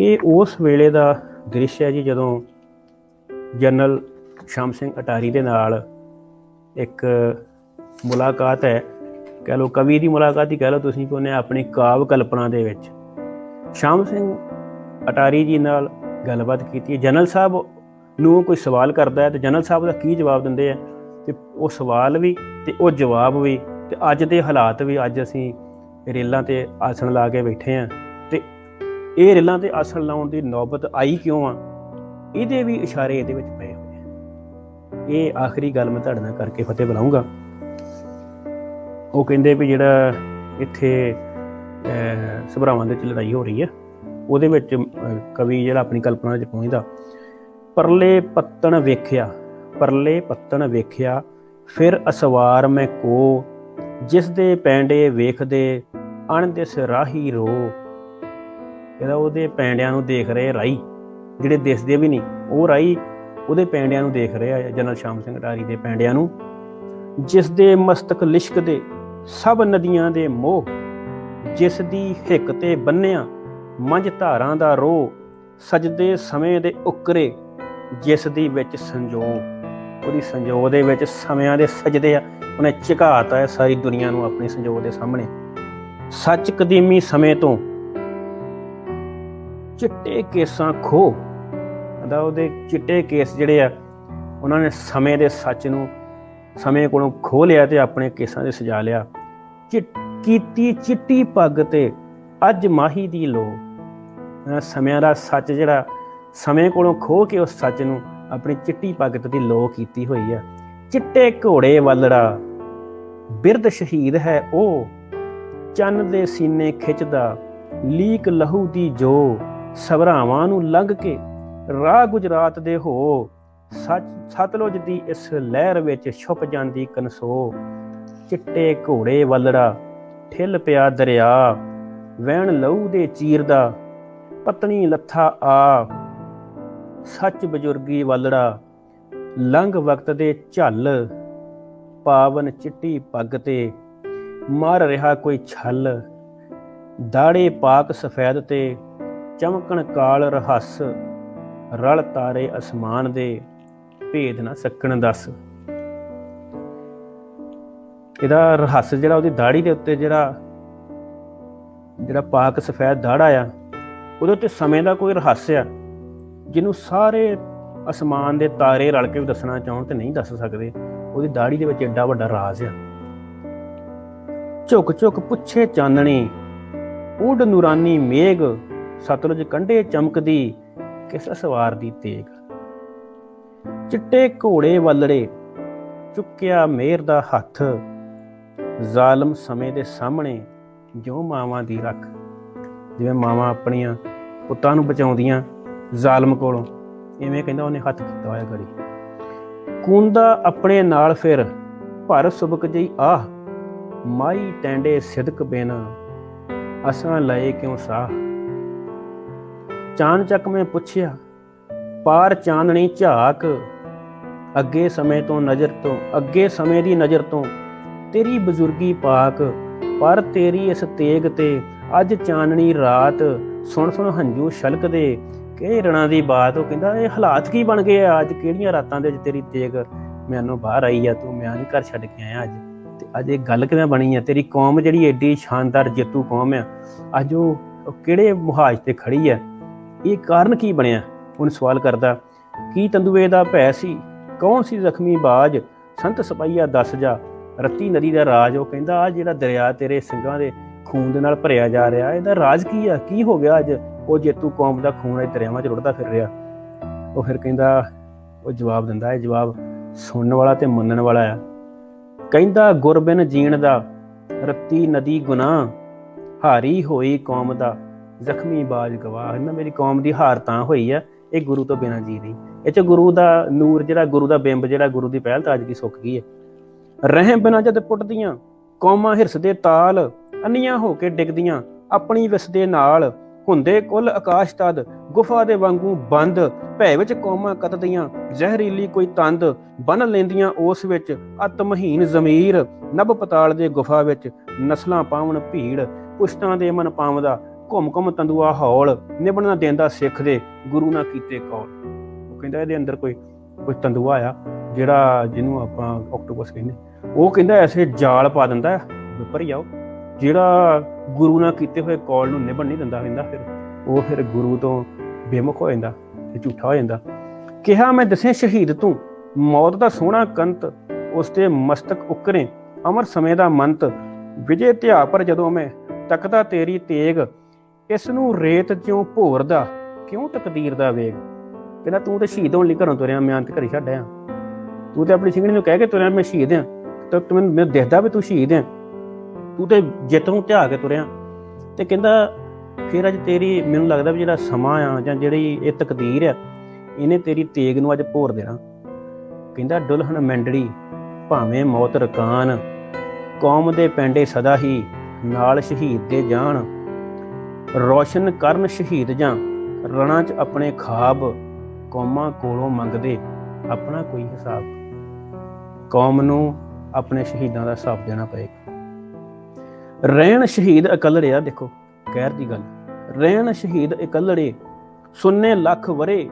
ਇਹ ਉਸ ਵੇਲੇ ਦਾ ਦ੍ਰਿਸ਼ ਹੈ ਜੀ ਜਦੋਂ ਜਨਰਲ ਸ਼ਾਮ ਸਿੰਘ ਅਟਾਰੀ ਦੇ ਨਾਲ ਇੱਕ ਮੁਲਾਕਾਤ ਹੈ। ਕਹਿ ਲਓ ਕਵੀ ਦੀ ਮੁਲਾਕਾਤ ਹੀ ਕਹਿ ਲਓ ਤੁਸੀਂ ਕਿ ਉਹਨੇ ਆਪਣੀ ਕਾਵ ਕਲਪਨਾ ਦੇ ਵਿੱਚ ਸ਼ਾਮ ਸਿੰਘ ਅਟਾਰੀ ਜੀ ਨਾਲ ਗੱਲਬਾਤ ਕੀਤੀ ਹੈ। ਜਨਰਲ ਸਾਹਿਬ ਨੂੰ ਕੋਈ ਸਵਾਲ ਕਰਦਾ ਹੈ ਤੇ ਜਨਰਲ ਸਾਹਿਬ ਦਾ ਕੀ ਜਵਾਬ ਦਿੰਦੇ ਆ? ਤੇ ਉਹ ਸਵਾਲ ਵੀ ਤੇ ਉਹ ਜਵਾਬ ਵੀ ਤੇ ਅੱਜ ਦੇ ਹਾਲਾਤ ਵੀ ਅੱਜ ਅਸੀਂ ਰੇਲਾਂ ਤੇ ਆਸਣ ਲਾ ਕੇ ਬੈਠੇ ਆ ਇਹ ਰੇਲਾਂ ਤੇ ਆਸਣ ਲਾਉਣ ਦੀ ਨੌਬਤ ਆਈ ਕਿਉਂ ਆ? ਇਹਦੇ ਵੀ ਇਸ਼ਾਰੇ ਇਹਦੇ ਵਿੱਚ ਪਏ ਹੋਏ ਇਹ ਆਖਰੀ ਗੱਲ ਮੈਂ ਤੁਹਾਡੇ ਨਾਲ ਕਰਕੇ ਫਤਿਹ ਬੁਲਾਉਂਗਾ ਉਹ ਕਹਿੰਦੇ ਵੀ ਜਿਹੜਾ ਇੱਥੇ ਸਭਰਾਵਾਂ ਦੇ ਵਿੱਚ ਲੜਾਈ ਹੋ ਰਹੀ ਹੈ ਉਹਦੇ ਵਿੱਚ ਕਵੀ ਜਿਹੜਾ ਆਪਣੀ ਕਲਪਨਾ ਵਿੱਚ ਪਹੁੰਚਦਾ, ਪਰਲੇ ਪੱਤਣ ਵੇਖਿਆ, ਪਰਲੇ ਪੱਤਣ ਵੇਖਿਆ, ਫਿਰ ਅਸਵਾਰ ਮੈਂ ਕੋ ਜਿਸ ਦੇ ਪੈਂਡੇ ਵੇਖਦੇ ਅਣ ਦਿਸ ਰਾਹੀ ਰੋ ਇਹਦਾ ਉਹਦੇ ਪੈਂਡਿਆਂ ਨੂੰ ਦੇਖ ਰਹੇ ਰਾਈ, ਜਿਹੜੇ ਦਿਸਦੇ ਵੀ ਨਹੀਂ, ਉਹ ਰਾਈ ਉਹਦੇ ਪੈਂਡਿਆਂ ਨੂੰ ਦੇਖ ਰਿਹਾ ਜਨਰਲ ਸ਼ਾਮ ਸਿੰਘ ਅਟਾਰੀ ਦੇ ਪੈਂਡਿਆਂ ਨੂੰ ਜਿਸ ਦੇ ਮਸਤਕ ਲਿਸ਼ਕ ਦੇ ਸਭ ਨਦੀਆਂ ਦੇ ਮੋਹ ਜਿਸ ਦੀ ਹਿੱਕ ਤੇ ਬੰਨਿਆ, ਮੰਝ ਧਾਰਾਂ ਦਾ ਰੋ ਸਜਦੇ ਸਮੇਂ ਦੇ ਉਕਰੇ ਜਿਸ ਦੀ ਵਿੱਚ ਸੰਜੋ, ਉਹਦੀ ਸੰਜੋ ਦੇ ਵਿੱਚ ਸਮਿਆਂ ਦੇ ਸਜਦੇ ਆ, ਉਹਨੇ ਝੁਕਾਤਾ ਹੈ ਸਾਰੀ ਦੁਨੀਆ ਨੂੰ ਆਪਣੇ ਸੰਜੋਗ ਦੇ ਸਾਹਮਣੇ। ਸੱਚ ਕਦੀਮੀ ਸਮੇਂ ਤੋਂ ਚਿੱਟੇ ਕੇਸਾਂ ਖੋ ਕਹਿੰਦਾ ਉਹਦੇ ਚਿੱਟੇ ਕੇਸ ਜਿਹੜੇ ਆ, ਉਹਨਾਂ ਨੇ ਸਮੇਂ ਦੇ ਸੱਚ ਨੂੰ, ਸਮੇਂ ਕੋਲੋਂ ਖੋ ਲਿਆ ਤੇ ਆਪਣੇ ਕੇਸਾਂ ਦੇ ਸਜਾ ਲਿਆ। ਕੀਤੀ ਚਿੱਟੀ ਪੱਗ ਤੇ ਅੱਜ ਮਾਹੀ ਦੀ ਲੋ ਸਮਿਆਂ ਦਾ ਸੱਚ ਜਿਹੜਾ, ਸਮੇਂ ਕੋਲੋਂ ਖੋ ਕੇ ਉਸ ਸੱਚ ਨੂੰ ਆਪਣੀ ਚਿੱਟੀ ਪੱਗ ਤੇ ਦੀ ਲੋ ਕੀਤੀ ਹੋਈ ਆ। ਚਿੱਟੇ ਘੋੜੇ ਵੱਲੜਾ, ਬਿਰਧ ਸ਼ਹੀਦ ਹੈ ਉਹ। ਚੰਨ ਦੇ ਸੀਨੇ ਖਿੱਚਦਾ, ਲੀਕ ਲਹੂ ਦੀ ਜੋ ਸਭਰਾਵਾਂ ਨੂੰ ਲੰਘ ਕੇ ਰਾਹ ਗੁਜਰਾਤ ਦੇ ਹੋ, ਸੱਚ ਸਤਲੁਜ ਦੀ ਇਸ ਲਹਿਰ ਵਿੱਚ ਛੁਪ ਜਾਂਦੀ ਕਨਸੋ। ਚਿੱਟੇ ਘੋੜੇ ਵੱਲੜਾ, ਠਿੱਲ ਪਿਆ ਦਰਿਆ। ਵਹਿਣ ਲਹੂ ਦੇ ਚੀਰ ਦਾ, ਪਤਨੀ ਲੱਥਾ ਆ। ਸੱਚ ਬਜ਼ੁਰਗੀ ਵੱਲੜਾ, ਲੰਘ ਵਕਤ ਦੇ ਝੱਲ। ਪਾਵਨ ਚਿੱਟੀ ਪੱਗ ਤੇ ਮਾਰ ਰਿਹਾ ਕੋਈ ਛਲ। ਦਾੜੇ ਪਾਕ ਸਫੈਦ ਤੇ ਚਮਕਣ ਕਾਲ ਰਹੱਸ, ਰਲ ਤਾਰੇ ਅਸਮਾਨ ਦੇ, ਭੇਦ ਨਾ ਸਕਣ ਦੱਸ। ਇਹਦਾ ਰਹੱਸ ਜਿਹੜਾ ਉਹਦੀ ਦਾੜੀ ਦੇ ਉੱਤੇ ਜਿਹੜਾ ਜਿਹੜਾ ਪਾਕ ਸਫੈਦ ਦਾੜਾ ਆ, ਉਹਦੇ ਉੱਤੇ ਸਮੇਂ ਦਾ ਕੋਈ ਰਹੱਸ ਆ, ਜਿਹਨੂੰ ਸਾਰੇ ਅਸਮਾਨ ਦੇ ਤਾਰੇ ਰਲ ਕੇ ਵੀ ਦੱਸਣਾ ਚਾਹਣ ਤੇ ਨਹੀਂ ਦੱਸ ਸਕਦੇ, ਉਹਦੀ ਦਾੜੀ ਦੇ ਵਿੱਚ ਐਡਾ ਵੱਡਾ ਰਾਜ਼ ਆ। ਝੁਕ ਝੁਕ ਪੁੱਛੇ ਚਾਨਣੀ ਉਡ ਨੂਰਾਨੀ ਮੇਘ ਸਤਲੁਜ ਕੰਢੇ ਚਮਕਦੀ ਕਿਸ ਸਵਾਰ ਦੀ ਤੇਗ। ਚਿੱਟੇ ਘੋੜੇ ਵੱਲੜੇ ਚੁੱਕਿਆ ਮੇਰ ਦਾ ਹੱਥ। ਜ਼ਾਲਮ ਸਮੇਂ ਦੇ ਸਾਹਮਣੇ ਜੋ ਮਾਵਾਂ ਦੀ ਰੱਖ। ਜਿਵੇਂ ਮਾਵਾਂ ਆਪਣੀਆਂ ਪੁੱਤਾਂ ਨੂੰ ਬਚਾਉਂਦੀਆਂ ਜ਼ਾਲਮ ਕੋਲੋਂ, ਇਵੇਂ ਕਹਿੰਦਾ ਉਹਨੇ ਹੱਥ ਕੀਤਾ ਹੋਇਆ ਗੜੀ ਕੁੰਦਾ ਆਪਣੇ ਨਾਲ ਫਿਰ ਭਰ ਸੁਬਕ ਜਈ ਆਹ। ਮਾਈ ਟੈਂਡੇ ਸਿਦਕ ਬਿਨ ਅਸਾਂ ਲਏ ਕਿਉਂ ਸਾਹ। ਚਾਨਚੱਕ ਮੈਂ ਪੁੱਛਿਆ, ਪਾਰ ਚਾਨਣੀ ਝਾਕ, ਅੱਗੇ ਸਮੇਂ ਤੋਂ ਨਜ਼ਰ ਤੋਂ, ਅੱਗੇ ਸਮੇਂ ਦੀ ਨਜ਼ਰ ਤੋਂ, ਤੇਰੀ ਬਜ਼ੁਰਗੀ ਪਾਕ, ਪਰ ਤੇਰੀ ਇਸ ਤੇਗ ਤੇ, ਅੱਜ ਚਾਨਣੀ ਰਾਤ, ਸੁਣ ਸੁਣ ਹੰਝੂ ਛਲਕਦੇ ਕਿਹੜੇ ਰਣਾ ਦੀ ਬਾਤ, ਉਹ ਕਹਿੰਦਾ, ਇਹ ਹਾਲਾਤ ਕੀ ਬਣ ਗਏ ਆ ਅੱਜ? ਕਿਹੜੀਆਂ ਰਾਤਾਂ ਦੇ ਵਿੱਚ ਤੇਰੀ ਤੇਗ ਮੈਨੂੰ ਬਾਹਰ ਆਈ ਆ? ਤੂੰ ਮੈਂ ਨਹੀਂ ਘਰ ਛੱਡ ਕੇ ਆਇਆ ਅੱਜ? ਤੇ ਅੱਜ ਇਹ ਗੱਲ ਕਿਵੇਂ ਬਣੀ ਆ? ਤੇਰੀ ਕੌਮ ਜਿਹੜੀ ਐਡੀ ਸ਼ਾਨਦਾਰ ਜੇਤੂ ਕੌਮ ਆ, ਅੱਜ ਉਹ ਉਹ ਕਿਹੜੇ ਮੁਹਾਜ ਤੇ ਖੜੀ ਆ? ਇਹ ਕਾਰਨ ਕੀ ਬਣਿਆ? ਉਹਨੂੰ ਸਵਾਲ ਕਰਦਾ, ਕੀ ਤੰਦੂਏ ਦਾ ਭੈ ਸੀ? ਕੌਣ ਸੀ ਜ਼ਖਮੀ ਬਾਜ? ਸੰਤ ਸਪਾਈਆ ਦੱਸ ਜਾ। ਰੱਤੀ ਨਦੀ ਦਾ ਰਾਜ, ਉਹ ਕਹਿੰਦਾ ਆ ਜਿਹੜਾ ਦਰਿਆ ਤੇਰੇ ਸਿੰਘਾਂ ਦੇ ਖੂਨ ਦੇ ਨਾਲ ਭਰਿਆ ਜਾ ਰਿਹਾ, ਇਹਦਾ ਰਾਜ ਕੀ ਆ? ਕੀ ਹੋ ਗਿਆ ਅੱਜ? ਉਹ ਜੇਤੂ ਕੌਮ ਦਾ ਖੂਨ ਇਹ ਦਰਿਆਵਾਂ 'ਚ ਰੁੜਦਾ ਫਿਰ ਰਿਹਾ। ਉਹ ਫਿਰ ਕਹਿੰਦਾ, ਉਹ ਜਵਾਬ ਦਿੰਦਾ, ਇਹ ਜਵਾਬ ਸੁਣਨ ਵਾਲਾ ਤੇ ਮੰਨਣ ਵਾਲਾ ਆ। ਕਹਿੰਦਾ, ਗੁਰਬਿਨ ਜੀਣ ਦਾ, ਰੱਤੀ ਨਦੀ ਗੁਨਾਹ, ਹਾਰੀ ਹੋਈ ਕੌਮ ਦਾ ਜ਼ਖਮੀ ਬਾਜ ਗਵਾਹ। ਇਹਨਾਂ ਮੇਰੀ ਕੌਮ ਦੀ ਹਾਰ ਤਾਂ ਹੋਈ ਆ, ਇਹ ਗੁਰੂ ਤੋਂ ਬਿਨਾਂ ਜੀ ਨਹੀਂ। ਇਹ ਚ ਗੁਰੂ ਦਾ ਨੂਰ ਜਿਹੜਾ, ਗੁਰੂ ਦਾ ਬਿੰਬ ਜਿਹੜਾ, ਗੁਰੂ ਦੀ ਪਹਿਲ ਤਾਜਗੀ ਸੁੱਕ ਗਈ ਹੈ ਰਹਿਮ ਬਿਨਾਂ ਜਦ ਪੁੱਟਦੀਆਂ, ਕੌਮਾਂ ਹਿਰਸ ਦੇ ਤਾਲ ਅੰਨੀਆਂ ਹੋ ਕੇ ਡਿੱਗਦੀਆਂ, ਆਪਣੀ ਵਿਸ ਦੇ ਨਾਲ ਹੁੰਦੇ ਕੁੱਲ ਆਕਾਸ਼ ਤਦ, ਗੁਫਾ ਦੇ ਵਾਂਗੂ ਬੰਦ, ਭੈ ਵਿੱਚ ਕੌਮਾਂ ਕਤਦੀਆਂ, ਜ਼ਹਿਰੀਲੀ ਕੋਈ ਤੰਦ, ਬਨ ਲੈਂਦੀਆਂ ਉਸ ਵਿੱਚ ਅਤਮਹੀਨ ਜ਼ਮੀਰ, ਨਭ ਪਤਾਲ ਦੇ ਗੁਫਾ ਵਿੱਚ ਨਸਲਾਂ ਪਾਵਣ ਭੀੜ, ਪੁਸ਼ਤਾਂ ਦੇ ਮਨ ਪਾਵਦਾ ਘੁੰਮ ਘੁੰਮ ਤੰਦੂਆ ਹੌਲ ਨਿਭਣ ਨਾ ਦੇਂਦਾ ਸਿੱਖ ਦੇ, ਗੁਰੂ ਨਾ ਕੀਤੇ ਕੌਲ। ਉਹ ਕਹਿੰਦਾ ਇਹਦੇ ਅੰਦਰ ਕੋਈ ਕੋਈ ਤੰਦੂਆ ਆ, ਜਿਹੜਾ ਜਿਹਨੂੰ ਆਪਾਂ ਆਕਟੋਪਸ ਕਹਿੰਦੇ। ਉਹ ਕਹਿੰਦਾ ਐਸੇ ਜਾਲ ਪਾ ਦਿੰਦਾ ਵਿਪਰ ਜਾਓ ਜਿਹੜਾ ਗੁਰੂ ਨਾਲ ਕੀਤੇ ਹੋਏ ਕੌਲ ਨੂੰ ਨਿਭਣ ਨਹੀਂ ਦਿੰਦਾ, ਕਹਿੰਦਾ ਫਿਰ ਉਹ ਫਿਰ ਗੁਰੂ ਤੋਂ ਬੇਮੁਖ ਹੋ ਜਾਂਦਾ ਤੇ ਝੂਠਾ ਹੋ ਜਾਂਦਾ। ਕਿਹਾ ਮੈਂ ਦਸੇ ਸ਼ਹੀਦ ਤੂੰ, ਮੌਤ ਦਾ ਸੋਹਣਾ ਕੰਤ, ਉਸ ਤੇ ਮਸਤਕ ਉਕਰੇ, ਅਮਰ ਸਮੇਂ ਦਾ ਮੰਤ, ਵਿਜੇ ਧਿਆ ਪਰ ਜਦੋਂ ਮੈਂ, ਤੱਕਦਾ ਤੇਰੀ ਤੇਗ ਇਸ ਨੂੰ ਰੇਤ ਚੋਂ ਭੋਰ ਦਾ ਕਿਉਂ ਤਕਦੀਰ ਦਾ ਵੇਗ? ਕਹਿੰਦਾ ਤੂੰ ਤੇ ਸ਼ਹੀਦ ਹੋਣ ਲਈ ਘਰੋਂ ਤੁਰਿਆ, ਮੈਂ ਅੰਤ ਘਰੀ ਛੱਡਿਆ ਤੂੰ ਤੇ ਆਪਣੀ ਸਿੰਘਣੀ ਨੂੰ ਕਹਿ ਕੇ ਤੁਰਿਆ, ਮੈਂ ਸ਼ਹੀਦ ਆ ਤਾਂ ਤੂੰ ਮੈਨੂੰ ਦੇਖਦਾ ਵੀ ਤੂੰ ਸ਼ਹੀਦ ਹੈ। ਤੂੰ ਤੇ ਜਿੱਤ ਨੂੰ ਧਿਆ ਕੇ ਤੁਰਿਆ। ਤੇ ਕਹਿੰਦਾ, ਫਿਰ ਅੱਜ ਤੇਰੀ ਮੈਨੂੰ ਲੱਗਦਾ ਵੀ ਜਿਹੜਾ ਸਮਾਂ ਆ ਜਾਂ ਜਿਹੜੀ ਇਹ ਤਕਦੀਰ ਆ, ਇਹਨੇ ਤੇਰੀ ਤੇਗ ਨੂੰ ਅੱਜ ਭੋਰ ਦੇਣਾ। ਕਹਿੰਦਾ ਦੁਲਹਨ ਮੈਂਡੜੀ ਭਾਵੇਂ ਮੌਤ ਰਕਾਨ, ਕੌਮ ਦੇ ਪੈਂਡੇ ਸਦਾ ਹੀ, ਨਾਲ ਸ਼ਹੀਦ ਦੇ ਜਾਣ। ਰੋਸ਼ਨ ਕਰਨ ਸ਼ਹੀਦ ਜਾਂ ਰਣਾ 'ਚ ਆਪਣੇ ਖਾਬ ਕੌਮਾਂ ਕੋਲੋਂ ਮੰਗਦੇ, ਆਪਣਾ ਕੋਈ ਹਿਸਾਬ? ਕੌਮ ਨੂੰ ਆਪਣੇ ਸ਼ਹੀਦਾਂ ਦਾ ਹਿਸਾਬ ਦੇਣਾ ਪਏਗਾ। ਰਹਿਣ ਸ਼ਹੀਦ ਇਕੱਲੜਿਆ, ਦੇਖੋ ਕਹਿਰ ਦੀ ਗੱਲ। ਰਹਿਣ ਸ਼ਹੀਦ ਇਕੱਲੜੇ, ਸੁੰਨੇ ਲੱਖ ਵਰੇ,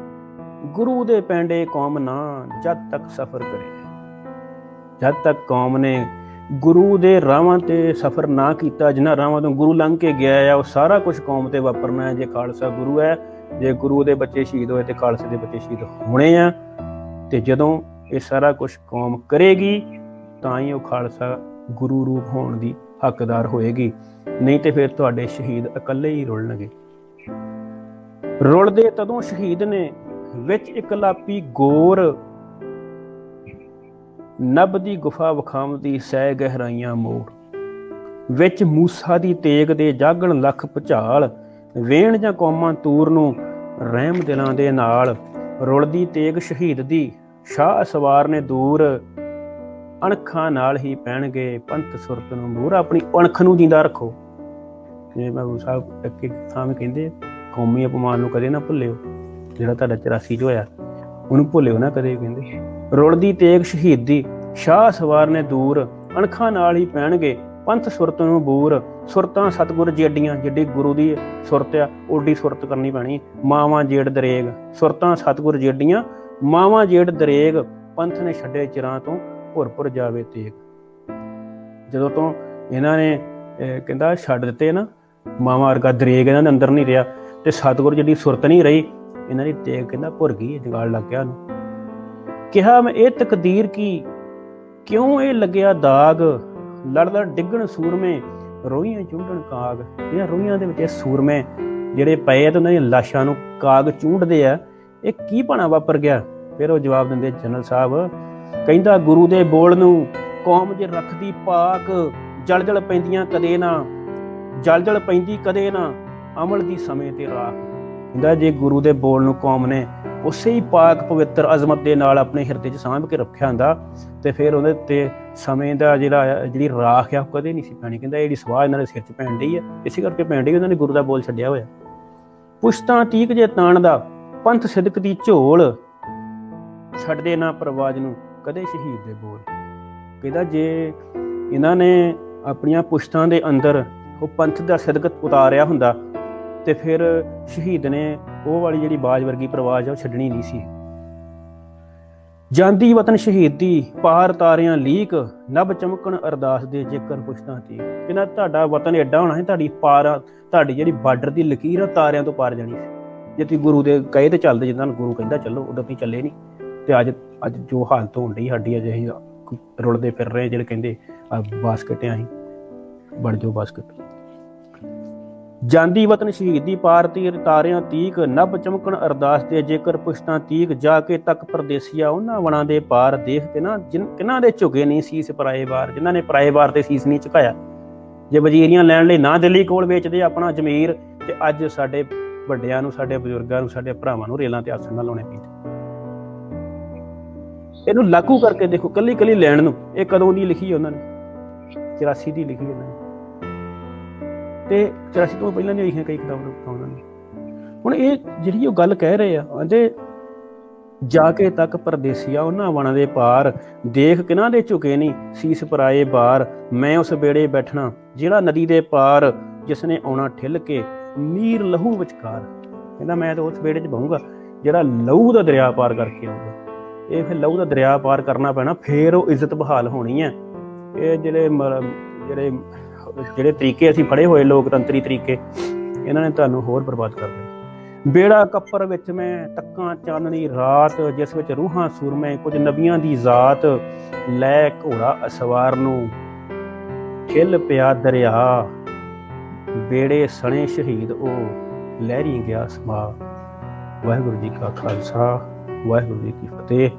ਗੁਰੂ ਦੇ ਪੈਂਡੇ ਕੌਮ ਨਾ ਜਦ ਤੱਕ ਸਫ਼ਰ ਕਰੇ। ਜਦ ਤੱਕ ਕੌਮ ਨੇ ਗੁਰੂ ਦੇ ਰਾਹਾਂ ਤੇ ਸਫ਼ਰ ਨਾ ਕੀਤਾ, ਜਿਨ੍ਹਾਂ ਰਾਹਾਂ ਤੋਂ ਗੁਰੂ ਲੰਘ ਕੇ ਗਿਆ ਆ, ਉਹ ਸਾਰਾ ਕੁਝ ਕੌਮ ਤੇ ਵਾਪਰਨਾ ਹੈ। ਜੇ ਖਾਲਸਾ ਗੁਰੂ ਹੈ, ਜੇ ਗੁਰੂ ਦੇ ਬੱਚੇ ਸ਼ਹੀਦ ਹੋਏ ਤੇ ਖਾਲਸੇ ਦੇ ਬੱਚੇ ਸ਼ਹੀਦ ਹੋਣੇ ਆ। ਤੇ ਜਦੋਂ ਇਹ ਸਾਰਾ ਕੁਝ ਕੌਮ ਕਰੇਗੀ, ਤਾਂ ਹੀ ਉਹ ਖਾਲਸਾ ਗੁਰੂ ਰੂਪ ਹੋਣ ਦੀ ਹੱਕਦਾਰ ਹੋਏਗੀ। ਨਹੀਂ ਤੇ ਫਿਰ ਤੁਹਾਡੇ ਸ਼ਹੀਦ ਇਕੱਲੇ ਹੀ ਰੁਲਣਗੇ। ਰੁਲਦੇ ਤਦੋਂ ਸ਼ਹੀਦ ਨੇ ਵਿੱਚ ਇੱਕ ਲਾਪੀ ਗੋਰ ਨਬ ਦੀ ਗੁਫਾ ਵਖਾਵਦੀ ਸਹਿ ਗਹਿਰਾਈਆਂ ਮੋੜ। ਵਿੱਚ ਮੂਸਾ ਦੀ ਤੇਗ ਦੇ ਜਾਗਣ ਲੱਖ ਭੁਚਾਲ ਵੇਣ ਜਾਂ ਕੌਮਾਂ ਤੂਰ ਨੂੰ ਰਹਿਮ ਦਿਲਾਂ ਦੇ ਨਾਲ, ਰੁਲਦੀ ਤੇਗ ਸ਼ਹੀਦ ਦੀ ਸ਼ਾਹ ਸਵਾਰ ਨੇ ਦੂਰ, ਅਣਖਾਂ ਨਾਲ ਹੀ ਪੈਣਗੇ ਪੰਥ ਸੁਰਤ ਨੂੰ ਮੂਰ ਆਪਣੀ ਅਣਖ ਨੂੰ ਜਿੰਦਾ ਰੱਖੋ। ਜਿਵੇਂ ਬਾਬੂ ਸਾਹਿਬ ਇੱਕ ਥਾਂ ਵੀ ਕਹਿੰਦੇ, ਕੌਮੀ ਅਪਮਾਨ ਨੂੰ ਕਦੇ ਨਾ ਭੁੱਲਿਓ। ਜਿਹੜਾ ਤੁਹਾਡਾ 84 ਚ ਹੋਇਆ, ਉਹਨੂੰ ਭੁੱਲਿਓ ਨਾ ਕਦੇ ਕਹਿੰਦੇ। ਰੁਲਦੀ ਤੇਗ ਸ਼ਹੀਦੀ ਸ਼ਾਹ ਸਵਾਰ ਨੇ ਦੂਰ, ਅਣਖਾਂ ਨਾਲ ਹੀ ਪੈਣਗੇ ਪੰਥ ਸੁਰਤ ਨੂੰ ਬੂਰ। ਸੁਰਤਾਂ ਸਤਗੁਰ ਜੇਡੀਆਂ ਜਿੱਡੀ ਗੁਰੂ ਦੀ ਸੁਰਤ ਆ, ਓਡੀ ਸੁਰਤ ਕਰਨੀ ਪੈਣੀ। ਮਾਵਾਂ ਜੇੜ ਦਰੇਗ। ਸੁਰਤਾਂ ਸਤਗੁਰ ਜੇਡੀਆਂ, ਮਾਵਾਂ ਜੇੜ ਦਰੇਗ। ਪੰਥ ਨੇ ਛੱਡੇ ਚਿਰਾਂ ਤੋਂ ਭੁਰ ਭੁਰ ਜਾਵੇ ਤੇਗ। ਜਦੋਂ ਤੋਂ ਇਹਨਾਂ ਨੇ ਕਹਿੰਦਾ ਛੱਡ ਦਿੱਤੇ ਨਾ, ਮਾਵਾਂ ਵਰਗਾ ਦਰੇਗ ਇਹਨਾਂ ਦੇ ਅੰਦਰ ਨਹੀਂ ਰਿਹਾ ਤੇ ਸਤਗੁਰ ਜਿਹੜੀ ਸੁਰਤ ਨਹੀਂ ਰਹੀ, ਇਹਨਾਂ ਦੀ ਤੇਗ ਕਹਿੰਦਾ ਭੁਰ ਗਈ ਜਗਾਲ ਲੱਗ ਗਿਆ ਉਹਨੂੰ। ਕਿਹਾ ਮੈਂ, ਇਹ ਤਕਦੀਰ ਕੀ? ਕਿਉਂ ਇਹ ਲੱਗਿਆ ਦਾਗ? ਲੜ ਲੜ ਡਿੱਗਣ ਸੂਰਮੇ, ਰੋਈਆਂ ਚੁੰਡਣ ਕਾਗ। ਇਹਨਾਂ ਰੋਈਆਂ ਦੇ ਵਿੱਚ ਇਹ ਸੂਰਮੇ ਜਿਹੜੇ ਪਏ ਆ ਤੇ ਉਹਨਾਂ ਦੀਆਂ ਲਾਸ਼ਾਂ ਨੂੰ ਕਾਗ ਚੂੰਡਦੇ ਆ। ਇਹ ਕੀ ਭਾਣਾ ਵਾਪਰ ਗਿਆ? ਫਿਰ ਉਹ ਜਵਾਬ ਦਿੰਦੇ ਜਨਰਲ ਸਾਹਿਬ, ਕਹਿੰਦਾ ਗੁਰੂ ਦੇ ਬੋਲ ਨੂੰ ਕੌਮ ਜੇ ਰੱਖਦੀ ਪਾਕ ਜਲ ਜਲ ਪੈਂਦੀਆਂ ਕਦੇ ਨਾ ਜਲ ਜਲ ਪੈਂਦੀ ਕਦੇ ਨਾ, ਅਮਲ ਦੀ ਸਮੇਂ ਤੇ ਰਾਖ। ਕਹਿੰਦਾ, ਜੇ ਗੁਰੂ ਦੇ ਬੋਲ ਨੂੰ ਕੌਮ ਨੇ ਉਸੇ ਹੀ ਪਾਕ ਪਵਿੱਤਰ ਅਜ਼ਮਤ ਦੇ ਨਾਲ ਆਪਣੇ ਹਿਰਦੇ 'ਚ ਸਾਂਭ ਕੇ ਰੱਖਿਆ ਹੁੰਦਾ ਤੇ ਫਿਰ ਉਹਦੇ ਤੇ ਸਮੇਂ ਦਾ ਜਿਹੜਾ ਜਿਹੜੀ ਰਾਖ ਆ, ਉਹ ਕਦੇ ਨਹੀਂ ਸੀ ਪੈਣੀ। ਕਹਿੰਦਾ ਜਿਹੜੀ ਸਵਾਹ ਇਹਨਾਂ ਦੇ ਸਿਰ 'ਚ ਪੈਣ ਡਈ ਆ, ਇਸੇ ਕਰਕੇ ਪੈਣ ਡਈ, ਉਹਨਾਂ ਨੇ ਗੁਰੂ ਦਾ ਬੋਲ ਛੱਡਿਆ ਹੋਇਆ। ਪੁਸ਼ਤਾਂ ਤੀਕ ਜੇ ਤਾਣ ਦਾ, ਪੰਥ ਸਿਦਕ ਦੀ ਝੋਲ। ਛੱਡਦੇ ਨਾ ਪਰਵਾਜ਼ ਨੂੰ, ਕਦੇ ਸ਼ਹੀਦ ਦੇ ਬੋਲ। ਕਹਿੰਦਾ ਜੇ ਇਹਨਾਂ ਨੇ ਆਪਣੀਆਂ ਪੁਸ਼ਤਾਂ ਦੇ ਅੰਦਰ ਉਹ ਪੰਥ ਦਾ ਸਿਦਕ ਉਤਾਰਿਆ ਹੁੰਦਾ, ਤੇ ਫਿਰ ਸ਼ਹੀਦ ਨੇ ਉਹ ਵਾਲੀ ਜਿਹੜੀ ਬਾਜ ਵਰਗੀ ਪ੍ਰਵਾਜ ਆ, ਉਹ ਛੱਡਣੀ ਨਹੀਂ ਸੀ। ਜਾਂਦੀ ਵਤਨ ਸ਼ਹੀਦੀ, ਪਾਰ ਤਾਰਿਆਂ ਲੀਕ, ਨਭ ਚਮਕਣ ਅਰਦਾਸ ਦੇ ਜੇਕਰ ਪੁਸ਼ਤਾਂ ਤੀ। ਕਹਿੰਦਾ, ਤੁਹਾਡਾ ਵਤਨ ਐਡਾ ਹੋਣਾ ਸੀ, ਤੁਹਾਡੀ ਪਾਰ, ਤੁਹਾਡੀ ਜਿਹੜੀ ਬਾਰਡਰ ਦੀ ਲਕੀਰ ਆ ਤਾਰਿਆਂ ਤੋਂ ਪਾਰ ਜਾਣੀ ਸੀ। ਜੇ ਤੁਸੀਂ ਗੁਰੂ ਦੇ ਕਹੇ ਤੇ ਚੱਲਦੇ ਜਿੱਦਾਂ ਗੁਰੂ ਕਹਿੰਦਾ, ਚੱਲੋ, ਉਦੋਂ ਤੁਸੀਂ ਚੱਲੇ ਨਹੀਂ। ਤੇ ਅੱਜ ਅੱਜ ਜੋ ਹਾਲਤ ਹੋਣ ਡਈ ਸਾਡੀ, ਅਜੇ ਰੁਲਦੇ ਫਿਰ ਰਹੇ ਜਿਹੜੇ ਕਹਿੰਦੇ, ਆ ਬਾਸਕਟ ਆ ਅਸੀਂ ਬਣ ਜੋ ਬਾਸਕਟ। ਜਾਂਦੀ ਵਤਨ ਸ਼ਹੀਦੀ ਪਾਰ ਤੀਰ ਤਾਰਿਆਂ ਤੀਕ, ਨਭ ਚਮਕਣ ਅਰਦਾਸ ਦੇ ਜੇਕਰ ਪੁਸ਼ਤਾਂ ਤੀਕ, ਜਾ ਕੇ ਤੱਕ ਪਰਦੇਸੀਆ ਉਹਨਾਂ ਵਣਾਂ ਦੇ ਪਾਰ ਦੇਖ ਕੇ ਨਾ, ਜਿਨ, ਕਿਨਾਂ ਦੇ ਝੁਕੇ ਨਹੀਂ ਸੀਸ ਪਰਾਏ ਵਾਰ, ਜਿਨ੍ਹਾਂ ਨੇ ਪਰਾਏ ਵਾਰ ਤੇ ਸੀਸ ਨਹੀਂ ਝੁਕਾਇਆ। ਜੇ ਵਜ਼ੀਰੀਆਂ ਲੈਣ ਲਈ ਨਾ ਦਿੱਲੀ ਕੋਲ ਵੇਚਦੇ ਆਪਣਾ ਜ਼ਮੀਰ, ਤੇ ਅੱਜ ਸਾਡੇ ਵੱਡਿਆਂ ਨੂੰ, ਸਾਡੇ ਬਜ਼ੁਰਗਾਂ ਨੂੰ, ਸਾਡੇ ਭਰਾਵਾਂ ਨੂੰ ਰੇਲਾਂ ਤੇ ਆਸਣ ਨਾਲ ਲਾਉਣੇ ਪੈਂਦੇ। ਇਹਨੂੰ ਲਾਗੂ ਕਰਕੇ ਦੇਖੋ ਕੱਲੀ ਕੱਲੀ ਲੈਣ ਨੂੰ, ਇਹ ਕਦੋਂ ਦੀ ਲਿਖੀ ਉਹਨਾਂ ਨੇ? 84 ਦੀ ਲਿਖੀ ਉਹਨਾਂ ਨੇ। ਤੇ 84 ਤੋਂ ਪਹਿਲਾਂ ਨਹੀਂ ਲਿਖੀਆਂ ਕਈ ਕਿਤਾਬਾਂ ਉਹਨਾਂ ਨੇ। ਹੁਣ ਇਹ ਜਿਹੜੀ ਉਹ ਗੱਲ ਕਹਿ ਰਹੇ ਆ, ਕਹਿੰਦੇ ਜਾ ਕੇ ਤੱਕ ਪਰਦੇਸੀਆ ਉਹਨਾਂ ਵਣਾਂ ਦੇ ਪਾਰ, ਦੇਖ ਕਿਨਾਂ ਦੇ ਝੁਕੇ ਨਹੀਂ, ਸੀਸ ਪਰਾਏ ਬਾਰ, ਮੈਂ ਉਸ ਬੇੜੇ ਬੈਠਣਾ, ਜਿਹੜਾ ਨਦੀ ਦੇ ਪਾਰ ਜਿਸ ਨੇ ਆਉਣਾ ਠਿੱਲ ਕੇ ਨੀਰ ਲਹੂ ਵਿਚਕਾਰ। ਕਹਿੰਦਾ ਮੈਂ ਤਾਂ ਉਸ ਬੇੜੇ 'ਚ ਬਹੂੰਗਾ, ਜਿਹੜਾ ਲਹੂ ਦਾ ਦਰਿਆ ਪਾਰ ਕਰਕੇ ਆਊਗਾ। ਇਹ ਫਿਰ ਲਹੂ ਦਾ ਦਰਿਆ ਪਾਰ ਕਰਨਾ ਪੈਣਾ, ਫੇਰ ਉਹ ਇੱਜ਼ਤ ਬਹਾਲ ਹੋਣੀ ਹੈ। ਇਹ ਜਿਹੜੇ ਮ- ਜਿਹੜੇ ਜਿਹੜੇ ਤਰੀਕੇ ਅਸੀਂ ਫੜੇ ਹੋਏ ਲੋਕਤੰਤਰੀ ਤਰੀਕੇ, ਇਹਨਾਂ ਨੇ ਤੁਹਾਨੂੰ ਹੋਰ ਬਰਬਾਦ ਕਰ ਦੇਣਾ ਬੇੜਾ ਕੱਪਰ ਵਿੱਚ ਮੈਂ ਤੱਕਾਂ ਚਾਨਣੀ ਰਾਤ, ਜਿਸ ਵਿੱਚ ਰੂਹਾਂ ਸੂਰਮੇ, ਕੁਝ ਨਬੀਆਂ ਦੀ ਜ਼ਾਤ, ਲੈ ਘੋੜਾ ਅਸਵਾਰ ਨੂੰ ਖਿਲ ਪਿਆ ਦਰਿਆ, ਬੇੜੇ ਸਣੇ ਸ਼ਹੀਦ ਉਹ, ਲਹਿਰੀ ਗਿਆ ਸਮਾ ਵਾਹਿਗੁਰੂ ਜੀ ਕਾ ਖਾਲਸਾ, ਵਾਹਿਗੁਰੂ ਜੀ ਕੀ ਫਤਿਹ।